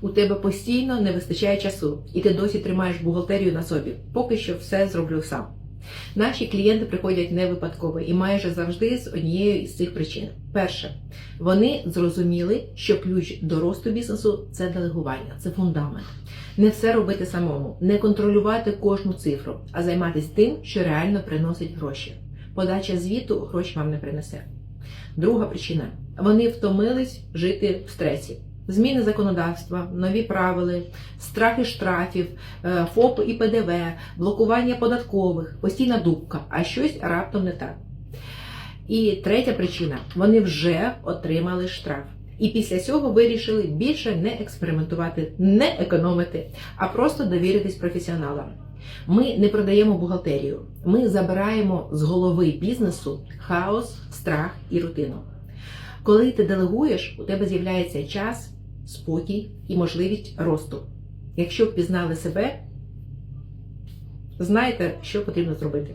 у тебе постійно не вистачає часу, і ти досі тримаєш бухгалтерію на собі. Поки що все зроблю сам. Наші клієнти приходять не випадково і майже завжди з однією із цих причин. Перше, вони зрозуміли, що ключ до росту бізнесу це делегування, це фундамент. Не все робити самому, не контролювати кожну цифру, а займатися тим, що реально приносить гроші. Подача звіту гроші вам не принесе. Друга причина: вони втомились жити в стресі. Зміни законодавства, нові правила, страхи штрафів, е, ФОП і ПДВ, блокування податкових, постійна дубка, а щось раптом не так. І третя причина: вони вже отримали штраф. І після цього вирішили більше не експериментувати, не економити, а просто довіритись професіоналам. Ми не продаємо бухгалтерію, ми забираємо з голови бізнесу хаос, страх і рутину. Коли ти делегуєш, у тебе з'являється час, спокій і можливість росту. Якщо впізнали себе, знаєте, що потрібно зробити.